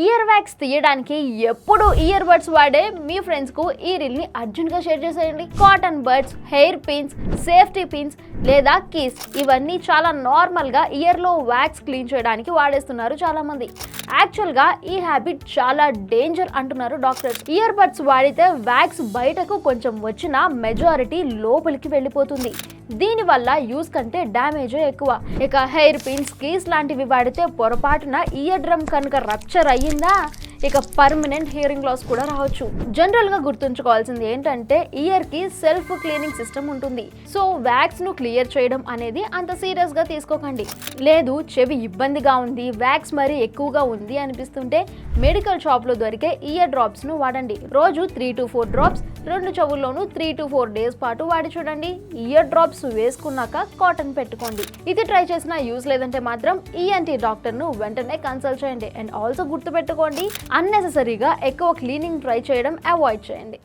Ear wax తీయడానికి ఎప్పుడు ear buds వాడే మీ ఫ్రెండ్స్కు ఈ రీల్ని గా షేర్ చేసేయండి. Cotton buds hair pins safety pins లేదా కీస్ ఇవన్నీ చాలా నార్మల్గా ఇయర్లో వ్యాక్స్ క్లీన్ చేయడానికి వాడేస్తున్నారు చాలా మంది ఈ హ్యాబిట్ చాలా డేంజర్ అంటున్నారు డాక్టర్స్ ఇయర్ బడ్స్ వాడితే వ్యాక్స్ బయటకు కొంచెం వచ్చిన మెజారిటీ లోపలికి వెళ్ళిపోతుంది. దీనివల్ల యూస్ కంటే డ్యామేజ్ ఎక్కువ. ఇక హెయిర్ పిన్స్ కీస్ లాంటివి వాడితే పొరపాటున ఇయర్ డ్రమ్ కనుక రప్చర్ అయ్యిందా? ఇక పర్మనెంట్ హియరింగ్ లాస్ కూడా రావచ్చు. జనరల్గా గుర్తుంచుకోవాల్సింది ఏంటంటే ఇయర్కి సెల్ఫ్ క్లీనింగ్ సిస్టమ్ ఉంటుంది. సో వ్యాక్స్ను క్లియర్ చేయడం అనేది అంత సీరియస్గా తీసుకోకండి. లేదు చెవి ఇబ్బందిగా ఉంది వ్యాక్స్ మరీ ఎక్కువగా ఉంది అనిపిస్తుంటే మెడికల్ షాప్లో దొరికే ఇయర్ డ్రాప్స్ను వాడండి. రోజు త్రీ టు ఫోర్ డ్రాప్స్ రెండు చెవుల్లోనూ త్రీ టు ఫోర్ డేస్ పాటు వాడి చూడండి. ఇయర్ డ్రాప్స్ వేసుకున్నాక కాటన్ పెట్టుకోండి. ఇది ట్రై చేసినా యూస్ లేదంటే మాత్రం ఈఎన్టీ డాక్టర్ను వెంటనే కన్సల్ట్ చేయండి. అండ్ ఆల్సో గుర్తుపెట్టుకోండి అన్నెసెసరీగా ఎక్కువ క్లీనింగ్ ట్రై చేయడం అవాయిడ్ చేయండి.